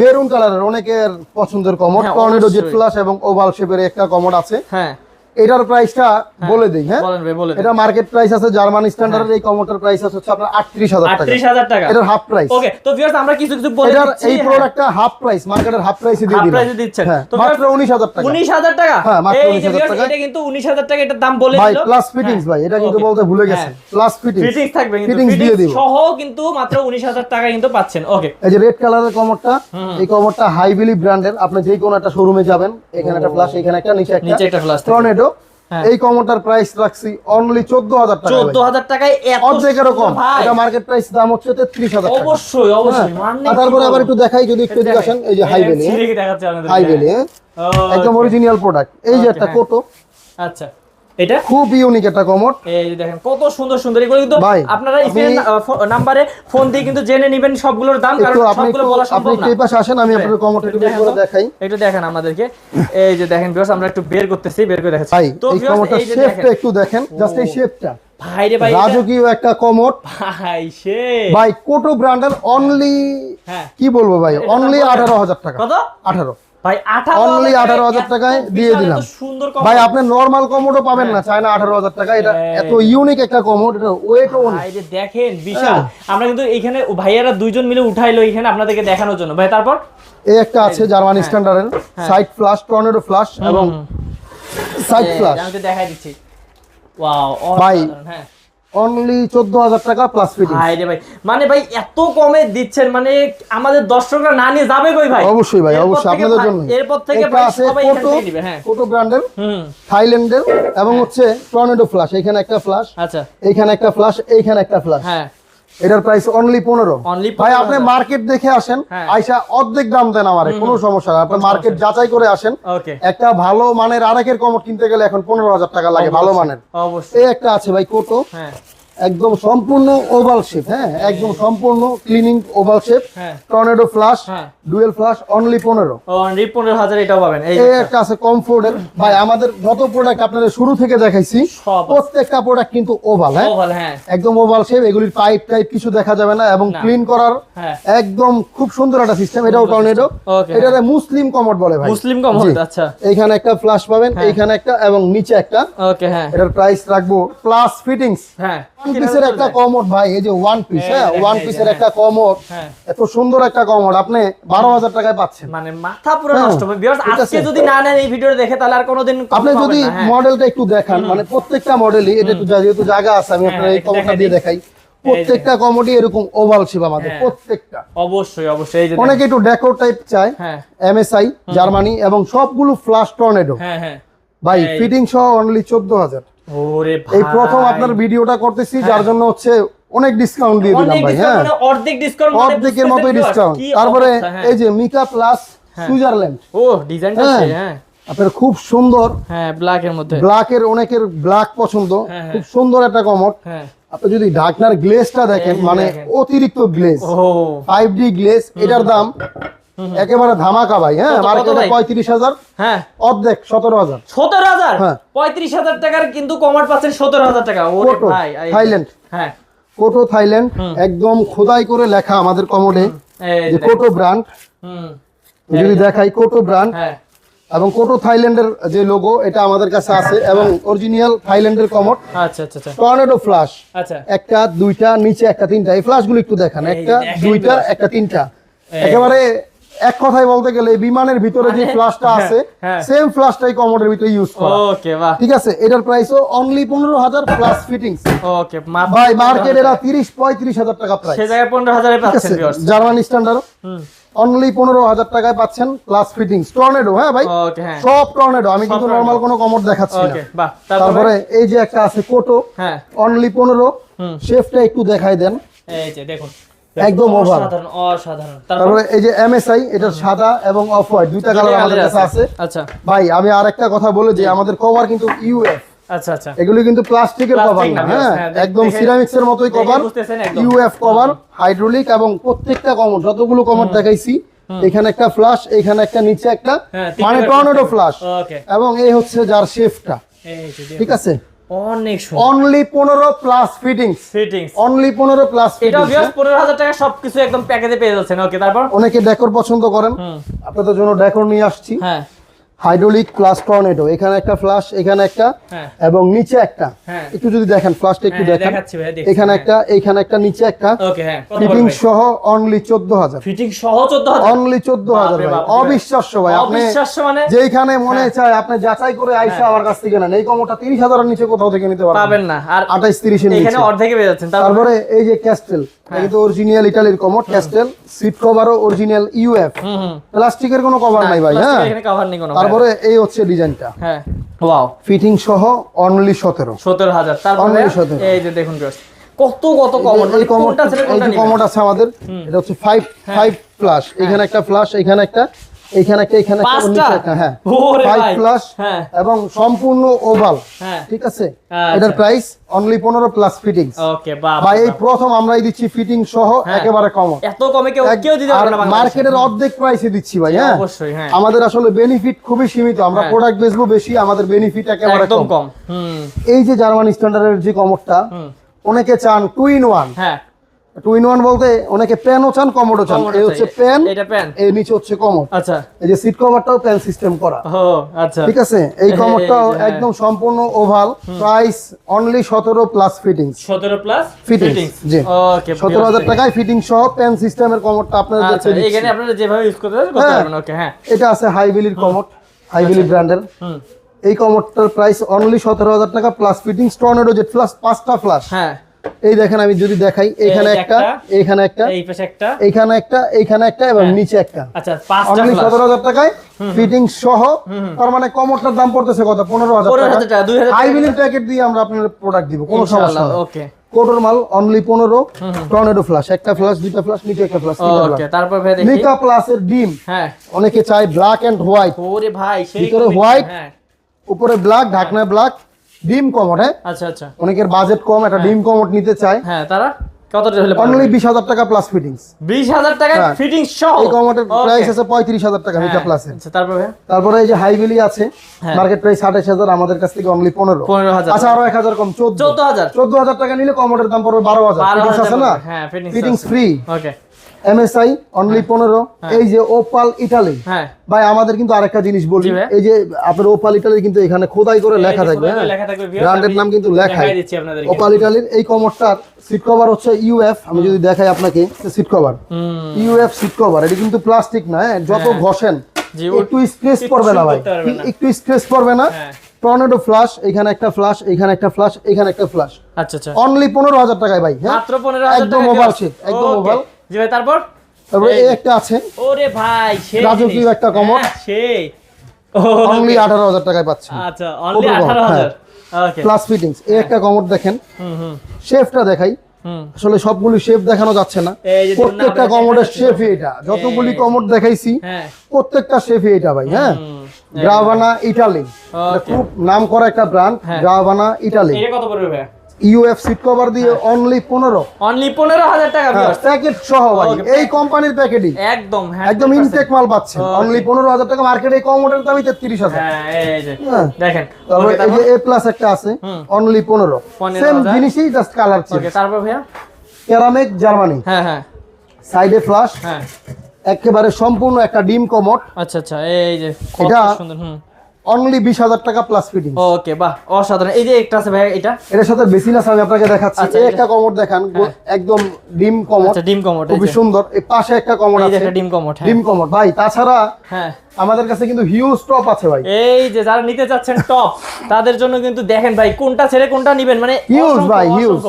মেরুন কালারের অনেকের পছন্দের কমোড টর্নেডো জেট। ফ্লাশ এবং ওভাল শেপের একটা কমোড আছে। হ্যাঁ। এটার প্রাইসটা বলে দিই হ্যাঁ? বলেন ভাই বলেন এটা মার্কেট প্রাইস আছে জার্মান স্ট্যান্ডার্ডের এই কমোটার প্রাইস আছে হচ্ছে আপনার আটত্রিশ হাজার টাকা। এটার হাফ প্রাইস ওকে তো ভিউয়ার্স আমরা কিছু কিছু বলে এটার দিচ্ছি এই হ্যাঁ। প্রোডাক্টটা হাফ প্রাইস মার্কেটের হাফ প্রাইসে দিয়ে দিলাম। price দিচ্ছেন। হ্যাঁ তো মাত্র উনিশ হাজার টাকা। উনিশ হাজার টাকা? হ্যাঁ, মাত্র 19,000 যে viewers, টাকা। এটা কিন্তু উনিশ হাজার টাকা এটার দাম বলে দিল। ভাই প্লাস ফিটিংস ভাই এটা কিন্তু বলতে ভুলে গেছে হ্যাঁ। প্লাস ফিটিংস ফিটিংস থাকবে কিন্তু। Fittings দিয়ে দিব। সহ কিন্তু মাত্র উনিশ হাজার টাকা কিন্তু পাচ্ছেন। ওকে এই যে রেড কালারের কমরটা এই কমরটা হাইবিলি ব্র্যান্ডের আপনি যে কোনো একটা শোরুমে যাবেন এখানে একটা ফ্লাশ এখানে একটা নিচে একটা। নিচে একটা থাকবে। টর্নেডো হ্যাঁ। এই কমনটার প্রাইস রাখছি অনলি চোদ্দ হাজার টাকা চোদ্দ হাজার টাকায় এত অর্ধেকেরও কম এটা মার্কেট প্রাইস দাম হচ্ছে তেত্রিশ হাজার অবশ্যই অবশ্যই। হ্যাঁ। মানে তারপরে আবার একটু দেখাই যদি একটু এদিকে আসেন এই যে হাইবেলি দেখাচ্ছে একদম অরিজিনাল প্রোডাক্ট এই যে একটা হ্যাঁ। কোটো আচ্ছা। এটা? খুব ইউনিক একটা কমর এই দেখেন কত সুন্দর সুন্দর। এগুলো কিন্তু ভাই, আপনারা আপনি- নাম্বারে ফোন দিয়ে কিন্তু জেনে নেবেন সবগুলোর দাম কারণ আপনি সবগুলো বলা সম্ভব না। এই পাশে আসেন আমি আপনার কমরটা একটু বের করে দেখাই। একটু দেখেন আমাদেরকে। এই যে দেখেন ভিউয়ার্স আমরা একটু বের করতেছি বের করে দেখাচ্ছি। তো কমরটার এই যে শেপটা দেখেন। একটু দেখেন জাস্ট এই শেপটা ভাই রে ভাই রাজকীয় একটা কমর ভাই সে। ভাই কোটো ব্র্যান্ডের অনলি হ্যাঁ। কি বলব ভাই অনলি দাম কত? আঠারো হাজার টাকা। কত? আঠারো। ভাই 18 Only 18,000 টাকায় দিয়ে দিলাম। সুন্দর ভাই আপনি নর্মাল কমোডও পাবেন না চায়না আঠারো হাজার টাকা এটা হ্যাঁ। এত ইউনিক একটা কমোড এটা ওয়েটও অনেক ভাই দেখেন বিশাল। হ্যাঁ। আমরা কিন্তু এখানে ভাইয়ারা দুইজন মিলে উঠাইলো এখানে আপনাদেরকে দেখানোর জন্য। ভাই তারপর? এই একটা আছে জার্মান স্ট্যান্ডার্ডের সাইড ফ্লাশ টর্নেডো ফ্লাশ এবং সাইড ফ্লাশ আমি তো দেখাই দিচ্ছি। ওয়াও ভাই, হ্যাঁ। অনলি চোদ্দ হাজার টাকা প্লাস ফিটিং ভাই ভাই। মানে ভাই এত কমে দিচ্ছেন মানে আমাদের দর্শকরা না নিয়ে যাবে কই ভাই? অবশ্যই ভাই অবশ্যই আপনাদের জন্য এরপর থেকে ভাই সবাই এখান নিবে হ্যাঁ। কোটো ব্র্যান্ডের থাইল্যান্ডের এবং হচ্ছে টর্নেডো ফ্লাশ এখানে একটা ফ্লাশ আচ্ছা। এইখানে একটা ফ্লাশ এইখানে একটা ফ্লাশ হ্যাঁ। এটার প্রাইস অনলি পনেরো। ভাই আপনি মার্কেট দেখে আসেন হ্যাঁ। আইসা অর্ধেক দাম দেন আমার কোনো সমস্যা না। আপনি মার্কেট যাচাই করে আসেন। একটা ভালো মানের আরেকের কমর কিনতে গেলে এখন পনেরো হাজার টাকা লাগে ভালো মানের। এই একটা আছে ভাই কোটো। হ্যাঁ। একদম সম্পূর্ণ ওভাল শেপ হ্যাঁ? একদম সম্পূর্ণ ক্লিনিং ওভাল শেপ হ্যাঁ। টর্নেডো ফ্লাশ হ্যাঁ। ডুয়েল ফ্লাশ অনলি পনেরো। ও রিপ পনেরো হাজার এটাও পাবেন। এই একটা আছে কমফোর্টের ভাই আমাদের যত প্রোডাক্ট আপনাদের শুরু থেকে দেখাইছি প্রত্যেকটা প্রোডাক্ট কিন্তু ওভাল হ্যাঁ? ওভাল হ্যাঁ। একদম ওভাল শেপ এগুলির পাইপ টাইপ কিছু দেখা যাবে না এবং ক্লিন করার হ্যাঁ। একদম খুব সুন্দর একটা সিস্টেম এটাও টর্নেডো এটাতে মুসলিম কমোড বলে ভাই। মুসলিম কমোড আচ্ছা। এইখানে একটা ফ্লাশ পাবেন হ্যাঁ। এইখানে একটা এবং নিচে একটা। ওকে হ্যাঁ। এটার প্রাইস রাখব প্লাস ফিটিংস হ্যাঁ। টু পিসের একটা কমোড ভাই এই যে ওয়ান পিস হ্যাঁ ওয়ান পিসের হ্যাঁ। একটা কমোড হ্যাঁ এত সুন্দর একটা কমোড আপনি বারো হাজার টাকায় পাচ্ছেন। মানে মাথা পুরো হ্যাঁ, নষ্ট হবে বিকজ ঠিক আজকে যদি না নেন এই ভিডিও দেখে তাহলে আর কোনোদিন আপনি যদি হ্যাঁ। মডেলটা একটু দেখান মানে প্রত্যেকটা মডেলই এটা একটু যেহেতু জায়গা আছে আমি আপনার হ্যাঁ, এই কমোডটা দিয়ে দেখাই। প্রত্যেকটা কমোডই এরকম ওভাল শেপ আমাদের হ্যাঁ। প্রত্যেকটা। অবশ্যই অবশ্যই এই যে অনেকে একটু ডেকোর টাইপ চায় হ্যাঁ। এমএসআই জার্মানি এবং সবগুলো ফ্লাশ টর্নেডো হ্যাঁ হ্যাঁ। ভাই ফিটিং সহ অনলি চোদ্দ হাজার। ওরে এই। প্রথম আপনার ভিডিওটা করতেছি যার জন্য হচ্ছে অনেক ডিসকাউন্ট দিয়ে দিলাম ভাই হ্যাঁ। মানে অর্ধেক ডিসকাউন্ট অর্ধেকের মতোই ডিসকাউন্ট তারপরে এই যে মিকা প্লাস হ্যাঁ। সুইজারল্যান্ড ও ডিজাইনটা হ্যাঁ। হ্যাঁ। আপনার খুব সুন্দর। হ্যাঁ ব্ল্যাক এর মধ্যে। ব্ল্যাকের অনেকের ব্ল্যাক পছন্দ। হ্যাঁ, হ্যাঁ। খুব সুন্দর একটা কমট হ্যাঁ। আপনি যদি ঢাকনার গ্লেজটা দেখেন মানে অতিরিক্ত গ্লেজ ও ফাইভ ডি গ্লেজ এটার দাম একেবারে ধামাকা ভাই হ্যাঁ? মার্কেটে পঁয়ত্রিশ হাজার হ্যাঁ। অর্ধেক সতেরো হাজার। সতেরো হাজার? হ্যাঁ। পঁয়ত্রিশ হাজার টাকার কিন্তু কমার পাচ্ছেন সতেরো হাজার টাকা। Koto Thailand. হ্যাঁ। কোটো থাইল্যান্ড একদম খোদাই করে লেখা আমাদের কমোডে যে কোটো ব্র্যান্ড। হুম। যদি দেখাই কোটো ব্র্যান্ড হ্যাঁ। এবং কোটো থাইল্যান্ডের যে লোগো এটা আমাদের কাছে আছে এবং অরিজিনাল থাইল্যান্ডের কমোড। আচ্ছা আচ্ছা আচ্ছা। Tornado flush. আচ্ছা। একটা দুইটা নিচে একটা তিনটা। এই ফ্লাশগুলো একটু দেখান। একটা দুইটা একটা তিনটা। একেবারে এক কথায় বলতে গেলে বিমানের ভিতরে যে ফ্লাশটা আছে হ্যাঁ। সেম ফ্লাশটাই কমোডের ভিতরে ইউজ করা। ওকে বাহ। ঠিক আছে এটার প্রাইসও অনলি পনেরো হাজার প্লাস ফিটিংস ওকে ভাই মার্কেট এরা তিরিশ পঁয়ত্রিশ হাজার টাকা প্রাইস সে জায়গায় পনেরো হাজারে ঠিক পাচ্ছেন viewers। জার্মান স্ট্যান্ডার্ড হুম। অনলি পনেরো হাজার টাকায় পাচ্ছেন প্লাস ফিটিংস টর্নেডো হ্যাঁ ভাই? ওকে হ্যাঁ। সব টর্নেডো আমি কিন্তু নরমাল কোনো কমোড দেখাচ্ছি না। ওকে বাহ তারপরে? এই যে একটা আছে কোটো হ্যাঁ। অনলি পনেরো। হুম। শেফটা একটু দেখাই দেন। এই যে দেখুন। একদম over। অসাধারণ তারপরে এই যে এমএসআই এটা সাদা এবং অফ হোয়াইট দুইটা কালার আমাদের কাছে আছে। আচ্ছা। ভাই আমি আরেকটা কথা বলে যে আমাদের কভার কিন্তু ইউএফ আচ্ছা আচ্ছা। এগুলো কিন্তু প্লাস্টিকের কভার না, হ্যাঁ? হ্যাঁ, একদম দেখে- সিরামিক্স এর মতোই কভার ইউএফ কভার হাইড্রোলিক এবং প্রত্যেকটা কমর যতগুলো কমর দেখাইছি এখানে একটা ফ্লাশ এখানে একটা নিচে একটা হ্যাঁ, মানে টর্নেডো। ফ্লাশ ওকে এবং এই হচ্ছে যার শেফটা ঠিক আছে? অনেক সুন্দর। অনলি পনেরো প্লাস ফিটিংস ফিটিংস অনলি পনেরো প্লাস এটা ফিটিংস ভিউয়ার্স পনেরো হাজার টাকা সবকিছু একদম প্যাকেজে পেয়ে যাচ্ছেন। ওকে তারপর? অনেকে ডেকোর পছন্দ করেন। আপনাদের জন্য ডেকোর নিয়ে আসছি। হ্যাঁ। Hydraulic plus tornado. এখানে একটা ফ্লাশ এখানে একটা হ্যাঁ। এবং নিচে একটা। হ্যাঁ। একটু যদি দেখেন ফ্লাশটা একটু হ্যাঁ, দেখেন। এখানে। একটা এইখানে একটা নিচে একটা। ওকে হ্যাঁ ফিটিং সহ অনলি চোদ্দ হাজার। ফিটিং সহ চোদ্দ অনলি চোদ্দ হাজার ভাই। অবিশ্বাস্য ভাই আপনি অবিশ্বাস্য মানে? যেইখানে মনে চায় আপনি যাচাই করে আইসা আমার কাছ থেকে নেন। এই কমোটা তিরিশ হাজারের নিচে কোথাও থেকে নিতে পারবেন। না। আর আঠাইশ তিরিশের এখানে নিচে অর্ধেকে পেয়ে যাচ্ছেন। তারপরে? এই যে ক্যাস্টেল কিন্তু অরিজিনাল ইটালির কমোড ক্যাস্টেল সিট কভারও অরিজিনাল ইউএফ প্লাস্টিকের কোনো কভার নাই ভাই হ্যাঁ। এখানে কভার নেই কোনো তারপরে এই হচ্ছে ডিজাইনটা। হ্যাঁ। ওয়াও ফিটিং সহ অনলি সতেরো। সতেরো হাজার। তারপরে এই যে দেখুন গাইস কত কত কমন এই কমনটা নিবেন? কমোড আছে আমাদের এটা হচ্ছে ফাইভ হ্যাঁ। ফাইভ প্লাস এখানে একটা প্লাস এখানে একটা এখানে একটা এখানে হ্যাঁ। ফাইভ। প্লাস হ্যাঁ। এবং সম্পূর্ণ ওভাল হ্যাঁ। ঠিক আছে? আচ্ছা। এটার প্রাইস অনলি পনেরো প্লাস ওকে ভাই এই প্রথম আমরাই দিচ্ছি ফিটিং সহ হ্যাঁ। একেবারে কম এত কমে কেউ কেউ দিতে পারবে না মার্কেটের অর্ধেক প্রাইসে দিচ্ছি ভাই হ্যাঁ, আমাদের আসলে বেনিফিট খুবই সীমিত। আমরা। প্রোডাক্ট বেচবো বেশি আমাদের বেনিফিট একেবারে কম। এই যে জার্মান স্ট্যান্ডার্ডের যে কমোডটা হুম। অনেকে চান টু ইন ওয়ান হ্যাঁ। টু ইন ওয়ান বলতে অনেকে প্যানও চান কমোডও চান। এই। হচ্ছে প্যান এটা প্যান এই নিচে হচ্ছে কমোড আচ্ছা। এই যে সিট কভারটাও প্যান সিস্টেম করা। আচ্ছা। ঠিক আছে? এই কমোডটাও হ্যাঁ। একদম সম্পূর্ণ ওভাল প্রাইস অনলি সতেরো প্লাস ফিটিংস সতেরো প্লাস Fittings, জি। ওকে সতেরো হাজার টাকায় ফিটিং সহ প্যান সিস্টেমের কমোডটা আপনাদের আচ্ছা এখানে আপনারা যেভাবে ইউজ করতে পারবেন করতে হ্যাঁ। পারবেন। ওকে হ্যাঁ। এটা আছে হাইভিলির কমোড হাইভিলি ব্র্যান্ডের হুম। এই কমোডটার প্রাইস অনলি সতেরো হাজার টাকা plus fitting tornado jet plus পাঁচটা ফ্লাশ হ্যাঁ। এই দেখেন আমি যদি দেখাই এখানে একটা এখানে একটা এই পাশে একটা। এইখানে একটা এইখানে একটা এবং হ্যাঁ। নিচে একটা। আচ্ছা অনলি flash। সতেরো হাজার টাকায় ফিটিং সহ তার মানে কমোডটার দাম পড়তেছে কত? পনেরো হাজার পনেরো টাকা। হাজার টাকা দুই হাজার হাইভিলির প্যাকেট দিয়ে আমরা আপনার প্রোডাক্ট দিব কোনো সমস্যা নেই। ওকে কোটোর মাল অনলি পনেরো টর্নেডো ফ্লাশ একটা ফ্লাশ দুইটা ফ্লাশ নিচে একটা ফ্লাশ ওকে তারপর ভাই দেখি। মিকা প্লাসের ডিম। হ্যাঁ। অনেকে চায় ব্ল্যাক এন্ড হোয়াইট ওরে ভাই সেই ভিতরে হোয়াইট হ্যাঁ। উপরে ব্ল্যাক ঢাকনায় ব্ল্যাক ডিম কমোড হ্যাঁ? আচ্ছা আচ্ছা। অনেকের বাজেট কম একটা ডিম কমোড নিতে চায়। হ্যাঁ তারা হলে অনলি টাকা প্লাস ফিটিংস বিশ হাজার টাকা হ্যাঁ। ফিটিং সহ? এই কমোডের প্রাইস আছে পঁয়ত্রিশ হাজার টাকা মিকা হ্যাঁ, প্লাসের আচ্ছা তারপর? তারপরে এই যে হাইভেলি আছে হ্যাঁ। মার্কেট প্রাইস আমাদের কাছ থেকে অনলি আচ্ছা আরও কম টাকা নিলে কমোডের দাম পড়বে ফিটিংস আছে না? হ্যাঁ fittings fittings free okay MSI only পনেরো। এই যে ওপাল ইটালি হ্যাঁ। ভাই আমাদের কিন্তু আরেকটা জিনিস বলি। এই যে আপনার ওপাল ইটালি কিন্তু এখানে খোদাই করে লেখা থাকবে হ্যাঁ। লেখা ব্র্যান্ডের নাম কিন্তু আপনাদেরকে। ওপাল ইটালির এই কমরটার সিট কভার হচ্ছে ইউএফ আমি যদি দেখাই আপনাকে seat cover UF seat cover এটা কিন্তু প্লাস্টিক না হ্যাঁ। যত হ্যাঁ। ঘষেন একটু স্ক্রেচ পড়বে না ভাই। একটু স্ক্রেচ পড়বে না। হ্যাঁ। টর্নেডো ফ্লাশ এখানে একটা ফ্লাশ এখানে একটা ফ্লাশ এখানে একটা ফ্লাশ আচ্ছা আচ্ছা। অনলি পনেরো হাজার টাকায় ভাই হ্যাঁ। একদম ওভাল একদম ওভাল জি ভাই তারপর? তারপরে এই একটা আছে। ওরে ভাই সেই রাজকীয় একটা কমর। হ্যাঁ, সেই। অনলি আঠারো হাজার টাকায় পাচ্ছেন আচ্ছা অনলি কত কম? আঠারো হাজার। ওকে প্লাস ফিটিংস এই একটা কমর দেখেন। হুম হুম। শেফটা দেখাই। আসলে সবগুলি শেপ দেখানো যাচ্ছে না। প্রত্যেকটা কমোডের শেফই এটা। যতগুলি। কমোড দেখাইছি হ্যাঁ। প্রত্যেকটা শেফই এটা ভাই হ্যাঁ। গ্রাভানা ইটালি খুব নাম করা একটা ব্র্যান্ড হ্যাঁ। গ্রাভানা ইটালি এটা কত পড়বে ভাই? ইউএফ সিট কভার দিয়ে অনলি পনেরো। অনলি পনেরো হাজার টাকা viewers। প্যাকেট সহ ভাই এই কোম্পানির প্যাকেটই একদম একদম ইনটেক মাল পাচ্ছেন। অনলি পনেরো হাজার টাকা মার্কেটে কম মডেল দামই তেত্রিশ হাজার। হ্যাঁ এই যে হ্যাঁ। দেখেন। তারপরে এই যে এ প্লাস একটা আছে অনলি পনেরো। 15,000 সেম জিনিসই জাস্ট কালার চেঞ্জ Okay, তারপর ভাইয়া? কেরামেক জার্মানি হ্যাঁ হ্যাঁ। সাইডে ফ্লাশ হ্যাঁ। একেবারে সম্পূর্ণ একটা ডিম কমোড আচ্ছা আচ্ছা এই যে এটা- সুন্দর হুম। অনলি বিশ হাজার টাকা প্লাস ফিটিং ওকে বাহ অসাধারণ। এই যে একটা আছে ভাই এটা? এটার সাথে বেসিন আছে আমি আপনাকে দেখাচ্ছি। আচ্ছা, এই একটা কমোড দেখান একদম ডিম কমোড। আচ্ছা ডিম কমোড এই খুবই সুন্দর। এই পাশে একটা কমোড এই যে আছে। একটা ডিম কমোড হ্যাঁ। ডিম কমোড। ভাই তাছাড়া হ্যাঁ। আমাদের কাছে কিন্তু হিউজ টপ আছে ভাই। এই যে যারা নিতে চাচ্ছেন টপ তাদের জন্য কিন্তু দেখেন ভাই কোনটা ছেড়ে কোনটা নিবেন মানে হিউজ ভাই হিউজ।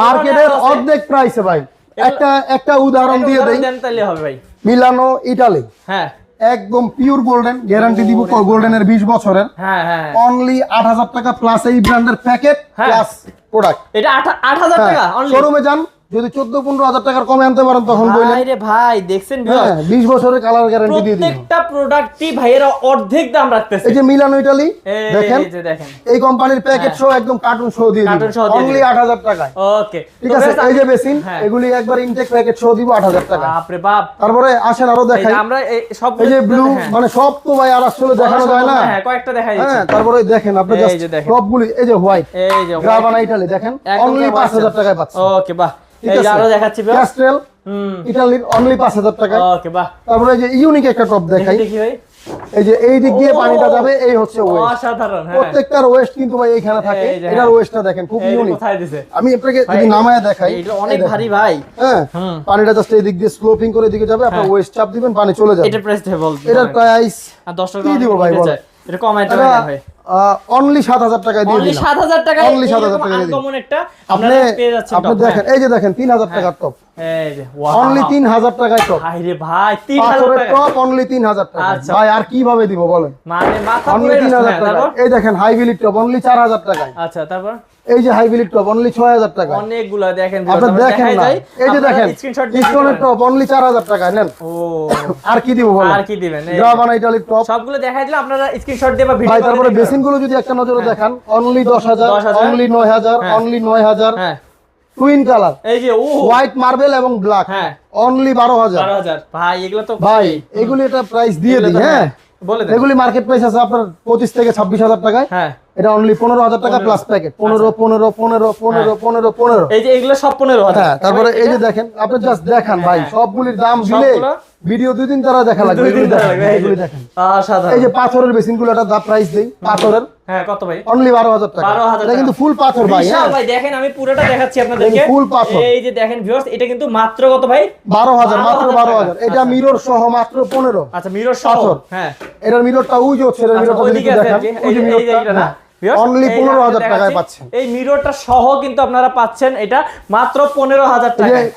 মার্কেটের অর্ধেক প্রাইসে ভাই। একটা একটা উদাহরণ দিয়ে দেই। দেন তাহলে হবে ভাই। মিলানো ইটালি হ্যাঁ। একদম পিওর গোল্ডেন গ্যারান্টি দিব গোল্ডেনের বিশ বছরের। হ্যাঁ হ্যাঁ। অনলি আট হাজার টাকা প্লাস এই ব্র্যান্ডের প্যাকেট হ্যাঁ। প্লাস প্রোডাক্ট এটা আট আট হাজার টাকা অনলি শোরুমে যান যদি চোদ্দ পনেরো হাজার টাকার কমে আনতে পারেন তখন ভাই ভাই দেখছেন viewers? হ্যাঁ বছরের কালার গ্যারান্টি দিয়ে প্রত্যেকটা প্রোডাক্টই ভাইয়েরা অর্ধেক দাম রাখতেছে। এই যে মিলানো এই দেখেন? যে দেখেন। এই কোম্পানির প্যাকেট সহ একদম কার্টুন সহ দিয়ে দিয়ে অনলি আট হাজার টাকায়। ওকে ঠিক আছে এই যে বেসিন হ্যাঁ। এগুলি একবার ইনটেক প্যাকেট সহ দিব আট হাজার টাকা বাপরে বাপ। তারপরে আসেন আরও দেখাই। আমরা এই সব এই যে ব্লু মানে সব তো ভাই আর আসলে দেখানো যায় না। হ্যাঁ কয়েকটা দেখাই হ্যাঁ তারপরে দেখেন আপনি জাস্ট। সবগুলি এই যে হোয়াইট এই যে গ্রাভানা ইটালি দেখেন? অনলি white পাঁচ হাজার আছে। টাকায় পাচ্ছেন ওকে বাহ। দেখাচ্ছি ক্যাস্ট্রেল ইটালির অনলি ওকে বাহ। তারপরে যে ইউনিক একটা টপ দেখি দেখাই। দেখি ভাই। এই যে এই দিক দিয়ে পানিটা যাবে এই হচ্ছে ওয়েস্ট অসাধারণ হ্যাঁ। প্রত্যেকটার ওয়েস্ট কিন্তু ভাই এইখানে থাকে। এটার হ্যাঁ। ওয়েস্টটা দেখেন খুব ইউনিক কোথায় দিছে? আমি আপনাকে যদি নামায় দেখাই এটা অনেক ভারী ভাই। হ্যাঁ পানিটা জাস্ট এই দিক দিয়ে স্লোপিং করে দিকে যাবে আপনার হ্যাঁ। ওয়েস্ট চাপ দিবেন পানি চলে যাবে। এটা প্রেস বল এটার প্রাইস 10 টাকা কি দিব ভাই বলো? এটা কমাই এটা ভাই। অনলি টাকায় দিয়ে অনলি দিলাম। 7000 টাকা Only 7,000 টাকা দিয়ে দিন। একটা আপনি আপনারা পেয়ে যাচ্ছেন আপনি দেখেন এই যে দেখেন টাকার টপ হ্যাঁ। এই যে অনলি তিন হাজার টাকায় টপ ভাই রে ভাই 3000 টাকা টপ অনলি তিন হাজার টাকা আচ্ছা। ভাই আর কীভাবে দিব বলেন? মানে মাথা অনলি পুরো তিন হাজার টাকা এই দেখেন হাই বিলিট টপ অনলি টাকায়। আচ্ছা তারপর? এই যে হাই বিলিট টপ অনলি ছয় হাজার টাকা অনেকগুলো দেখেন আপনি দেখেন না। এই যে দেখেন স্ক্রিনশট স্টোনের টপ অনলি নেন। ও। আর কি দিব বলেন? আর কি দিবেন? এই টপ সবগুলো দেখাই দিলে আপনারা স্ক্রিনশট দিয়ে বা ভিডিও তারপরে বেসিন গুলো যদি একটা নজরে দেখান অনলি দশ হাজার 10,000 অনলি নয় হাজার হ্যাঁ। অনলি নয় হাজার হ্যাঁ। টুইন কালার এই যে হোয়াইট মার্বেল এবং ব্ল্যাক হ্যাঁ। অনলি বারো হাজার। 12000 ভাই এগুলো তো ভাই এগুলি এটা প্রাইস দিয়ে দিই হ্যাঁ। বলে দেন। এগুলি মার্কেট প্রাইস আছে আপনার পঁচিশ থেকে ছাব্বিশ হাজার টাকায়। হ্যাঁ। এটা অনলি পনেরো হাজার টাকা প্লাস প্যাকেট পনেরো পনেরো পনেরো পনেরো পনেরো পনেরো। এই যে এগুলো সব 15000 হ্যাঁ তারপরে এই যে দেখেন আপনি জাস্ট দেখান ভাই। সবগুলির দাম দিলে? ভিডিও দুই দিন তারা দেখা লাগবে এই যে। পাথরের বেসিনগুলো দাম প্রাইস দেই পাথরের। হ্যাঁ কত ভাই? অনলি বারো হাজার টাকা। 12,000 এটা কিন্তু ফুল পাথর ভাই হ্যাঁ। ভাই দেখেন আমি পুরোটা দেখাচ্ছি আপনাদেরকে। full পাথর। এই যে দেখেন ভিউয়ার্স এটা কিন্তু মাত্র কত ভাই? বারো হাজার মাত্র 12,000 বারো হাজার। এটা আচ্ছা। মিরর সহ মাত্র পনেরো। আচ্ছা মিরর সহ হ্যাঁ। এটার মিররটা উই যে হচ্ছে এটার আচ্ছা, মিররটা ওইদিকে আছে দেখান। ওই এই যে না। অনলি এই যে পনেরো আমি হাজার টাকায় পাচ্ছেন। এই মিররটা সহ কিন্তু আপনারা পাচ্ছেন এটা মাত্র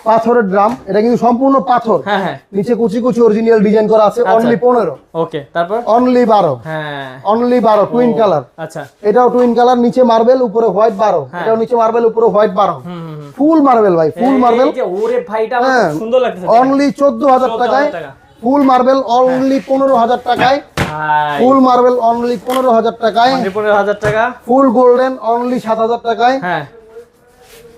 পাথরের ড্রাম এটা কিন্তু সম্পূর্ণ পাথর। হ্যাঁ হ্যাঁ। নিচে কুচি কুচি অরিজিনাল ডিজাইন করা আছে। অনলি পনেরো। ওকে তারপর? অনলি হ্যাঁ। অনলি টুইন কালার আচ্ছা। এটাও টুইন কালার নিচে মার্বেল উপরে হোয়াইট বারো। হ্যাঁ। এটাও নিচে মার্বেল উপরে হোয়াইট বারো। হুম হুম হুম। ফুল মার্বেল ভাই ফুল এই মার্বেল যে ওরে ভাইটা আমার হ্যাঁ। সুন্দর লাগতেছে অনলি চোদ্দ হাজার 14,000 টাকায় ফুল মার্বেল অনলি পনেরো হাজার টাকায় ভাই ফুল মার্বেল অনলি পনেরো হাজার টাকায়। পনেরো হাজার টাকা। ফুল গোল্ডেন অনলি সাত হাজার টাকায়। হ্যাঁ।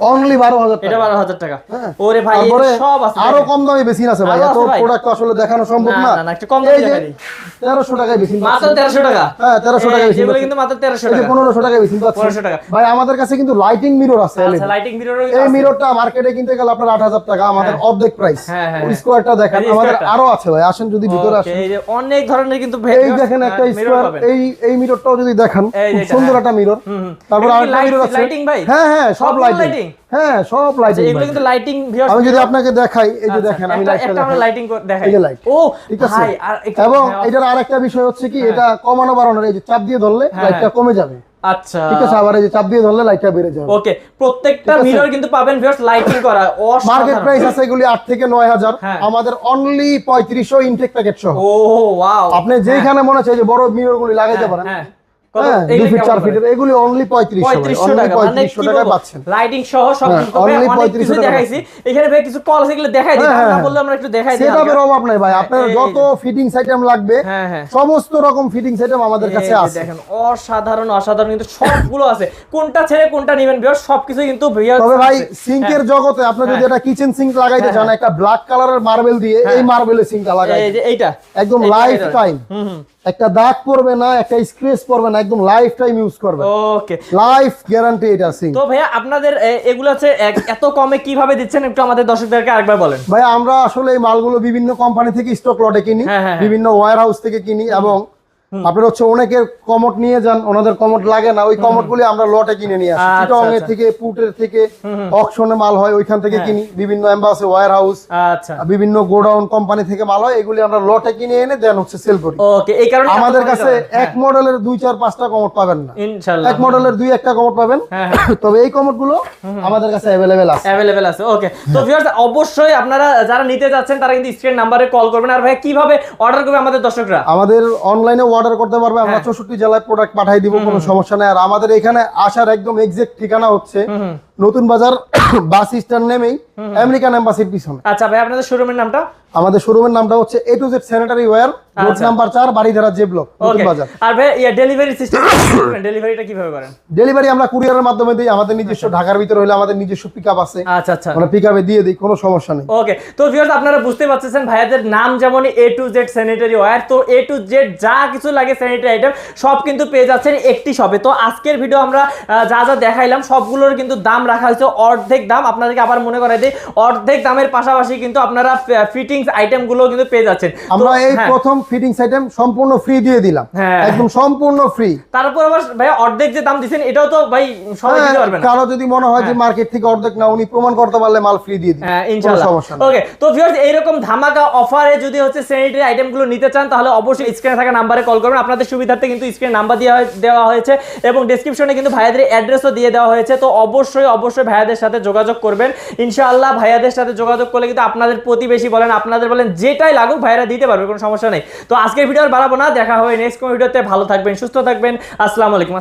অনলি বারো হাজার এটা টাকা। বারো হাজার টাকা। হ্যাঁ। ওরে ভাই সব আছে আরও কম দামে বেশি আছে ভাই। এত প্রোডাক্ট আসলে দেখানো সম্ভব না, না। না, একটু কম দামে দেখাই দিই। তেরোশো টাকায় বেশি মাত্র তেরোশো টাকা? হ্যাঁ তেরোশো টাকায় বেশি এগুলো কিন্তু মাত্র তেরোশো টাকা। পনেরোশো টাকায় বেশি পনেরোশো টাকা। ভাই আমাদের কাছে কিন্তু লাইটিং মিরর আছে আচ্ছা লাইটিং মিররও এই মিররটা মার্কেটে কিনতে গেলে আপনার আট হাজার টাকা আমাদের অর্ধেক প্রাইস হ্যাঁ, হ্যাঁ, হ্যাঁ। স্কোয়ারটা দেখেন আমাদের আরও আছে ভাই আসেন যদি ভিতরে আসেন। এই যে অনেক ধরনের কিন্তু এই দেখেন একটা স্কোয়ার এই এই মিররটাও যদি দেখেন সুন্দর হ্যাঁ। একটা মিরর। তারপর আরেকটা মিরর আছে। lighting ভাই? হ্যাঁ হ্যাঁ সব লাইটিং? হ্যাঁ সব আচ্ছা, লাইটিং এগুলো কিন্তু লাইটিং আমি যদি আপনাকে দেখাই এই যে দেখেন আমি লাইটটা আমরা লাইটিং দেখাই। এই যে light। ও ঠিক আছে? এবং হ্যাঁ, এটার আরেকটা বিষয় হচ্ছে কি এটা কমানো বাড়ানোর এই যে চাপ দিয়ে ধরলে হ্যাঁ, লাইটটা কমে যাবে। আচ্ছা। ঠিক আছে? আবার এই যে চাপ দিয়ে ধরলে লাইটটা বেড়ে যাবে। ওকে প্রত্যেকটা মিরর কিন্তু পাবেন ভিউয়ার্স লাইটিং করা। মার্কেট প্রাইস আছে এগুলি থেকে নয় হাজার। হ্যাঁ। আমাদের অনলি ইনটেক প্যাকেট সহ। ও ওয়াও আপনি যেখানে মনে হচ্ছে যে বড় মিরর গুলি লাগাইতে হ্যাঁ, পারেন হ্যাঁ ফিট এগুলি অনলি টাকা। মানে পঁয়ত্রিশশো পাচ্ছেন। লাইটিং সহ সব হ্যাঁ, কিন্তু ভাই only অনেক কিছু 3500 দেখাইছি। এখানে ভাই কিছু কল আছে এগুলো দেখাই দিই। হ্যাঁ। বললে আমরা একটু দেখাই দিই। সেটআপের হালকা। অভাব নাই ভাই। আপনার যত ফিটিংস আইটেম লাগবে সমস্ত রকম ফিটিংস আইটেম আমাদের কাছে আছে। দেখেন অসাধারণ অসাধারণ কিন্তু সবগুলো আছে। কোনটা ছেড়ে কোনটা নেবেন ভিউয়ার সবকিছু কিন্তু ভিউয়ার তবে ভাই সিঙ্কের জগতে আপনি যদি। এটা কিচেন সিঙ্ক লাগাইতে চান একটা ব্ল্যাক কালারের মার্বেল দিয়ে এই মার্বেলের সিঙ্কটা লাগাই এই যে এইটা। একদম লাইফ। টাইম হুম। একটা দাগ পড়বে না একটা স্ক্র্যাচ পড়বে না একদম লাইফ টাইম ইউজ করবে। ওকে লাইফ গ্যারান্টি এটা সিং তো ভাইয়া আপনাদের এগুলা হচ্ছে এত কমে কীভাবে দিচ্ছেন? একটু আমাদের দর্শকদেরকে আরেকবার বলেন। ভাই আমরা আসলে এই মালগুলো বিভিন্ন কোম্পানি থেকে স্টক লটে কিনি হ্যাঁ, হ্যাঁ, হ্যাঁ। বিভিন্ন ওয়্যার হাউস থেকে কিনি এবং আপনার হচ্ছে অনেকের কমট নিয়ে যান ওনাদের কমট লাগে না ওই কমট গুলি আমরা লটে কিনে নিয়ে আসি। আচ্ছা, চিটং আচ্ছা। থেকে পুটের থেকে অকশনে মাল হয় ওইখান থেকে হ্যাঁ। কিনি। বিভিন্ন এম্বাসি ওয়্যার হাউস আচ্ছা বিভিন্ন গোডাউন কোম্পানি থেকে মাল হয় এগুলি আমরা লটে কিনে এনে দেন হচ্ছে সেল করি। ওকে এই কারণে আমাদের কাছে এক মডেলের দুই চার পাঁচটা কমট পাবেন না। ইনশাআল্লাহ এক মডেলের দুই একটা কমট পাবেন। হ্যাঁ, তবে এই কমটগুলো আমাদের কাছে অ্যাভেলেবেল আছে। অ্যাভেলেবেল আছে ওকে তো ভিউয়ার্স অবশ্যই আপনারা যারা নিতে যাচ্ছেন তারা কিন্তু স্ক্রিন নাম্বারে কল করবেন। আর ভাই কীভাবে অর্ডার করবে আমাদের দর্শকরা? আমাদের অনলাইনে অর্ডার করতে পারবে আমরা হ্যাঁ। চৌষট্টি জেলায় প্রোডাক্ট পাঠাই দিব কোনো সমস্যা নেই। আর আমাদের এখানে আসার একদম এক্সাক্ট ঠিকানা হচ্ছে নতুন বাজার বাস স্ট্যান্ড নেমেই আমেরিকান এম্বাসির পিছনে। আচ্ছা ভাই আপনাদের শোরুমের নামটা? আমাদের শোরুমের নামটা হচ্ছে A to Z sanitary ware road আচ্ছা। নাম্বার চার বাড়িধারা জে ব্লক নতুন বাজার। আর ভাই ইয়া ডেলিভারি সিস্টেম ডেলিভারিটা কীভাবে করেন? ডেলিভারি আমরা কুরিয়ারের মাধ্যমে দিই আমাদের নিজস্ব ঢাকার ভিতরে হলে আমাদের নিজস্ব পিক আছে। আচ্ছা আচ্ছা। আমরা পিক দিয়ে দিই কোনো সমস্যা নেই। ওকে তো ভিউয়ার্স আপনারা বুঝতে পারতেছেন ভাইয়াদের নাম যেমন A to Z sanitary ware তো এ টু জেড যা কিছু লাগে স্যানিটারি আইটেম সব কিন্তু পেয়ে যাচ্ছেন একটি শপে তো আজকের ভিডিও আমরা যা যা দেখাইলাম সবগুলোর কিন্তু দাম রাখা হয়েছে অর্ধেক দাম। আপনাদেরকে আবার মনে করাই দিই অর্ধেক দামের পাশাপাশি কিন্তু আপনারা ফিটিংস আইটেমগুলো কিন্তু পেয়ে যাচ্ছেন। আমরা এই হ্যাঁ, প্রথম ফিটিংস আইটেম সম্পূর্ণ ফ্রি দিয়ে দিলাম। হ্যাঁ। একদম সম্পূর্ণ ফ্রি তারপর আবার ভাই অর্ধেক যে দাম দিচ্ছেন এটাও তো ভাই সবাই দিতে পারবে না। কারও যদি মনে হয় যে মার্কেট থেকে অর্ধেক না উনি প্রমাণ করতে পারলে মাল ফ্রি দিয়ে দিই হ্যাঁ ইনশাআল্লাহ ওকে তো ভিউয়ার্স এইরকম ধামাকা অফারে যদি হচ্ছে স্যানিটারি আইটেমগুলো নিতে চান তাহলে অবশ্যই স্ক্রিনে থাকা নাম্বারে কল করবেন। আপনাদের সুবিধার্থে কিন্তু স্ক্রিনে নাম্বার দেওয়া দেওয়া হয়েছে এবং ডেসক্রিপশনে কিন্তু ভাইয়াদের অ্যাড্রেসও দিয়ে দেওয়া হয়েছে। তো অবশ্যই অবশ্যই ভাইয়াদের সাথে যোগাযোগ করবেন। ইনশাআল্লাহ ভাইয়াদের সাথে যোগাযোগ করলে কিন্তু আপনাদের প্রতিবেশী বলেন, আপনাদের বলেন যেটাই লাগুক ভাইয়ারা দিতে পারবে, কোনো সমস্যা নেই। তো আজকের ভিডিও আর বাড়াবো না, দেখা হবে নেক্সট কোনো ভিডিওতে, ভালো থাকবেন, সুস্থ থাকবেন, আসসালামু আলাইকুম।